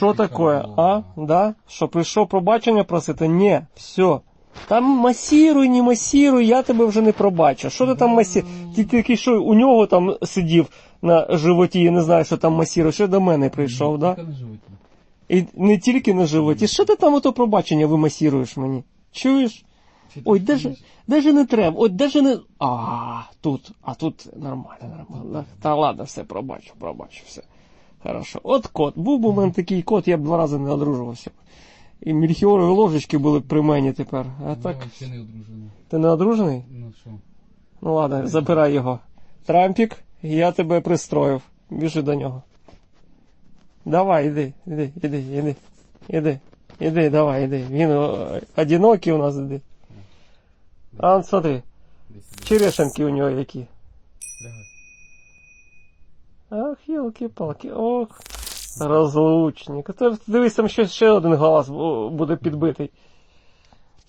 Що таке? А? Да? Що прийшов пробачення просити? Ні, все. Там масіруй, не масіруй, я тебе вже не пробачу. Що ти там масі... Ти такий, що у нього там сидів на животі, я не знаю, що там масірує, що до мене прийшов, да? Тільки животі. І не тільки на животі. Що ти там ото пробачення вимасіруєш мені? Чуєш? Ой, даже, чуєш? даже не треба. Ой, даже не. А, тут, а тут нормально, нормально. Та ладно, все, пробачу, пробачу, все. Хорошо. От кот. Був би у мене такий кот, я б два рази не одружувався. І мільхіорові ложечки були б при мені тепер. А Я так, взагалі не одружений. ти не одружений? Ну що? Ну ладно, забирай його. Трампік, я тебе пристроїв. Біжи до нього. Давай, іди, іди, іди, іди. Іди. Іди, давай, іди. Він одинокий у нас іди. А он смотри, черешенки у нього які. Лягай. Ах, йолки-палки, ох. Розлучник. Дивись, там ще, ще один голос буде підбитий.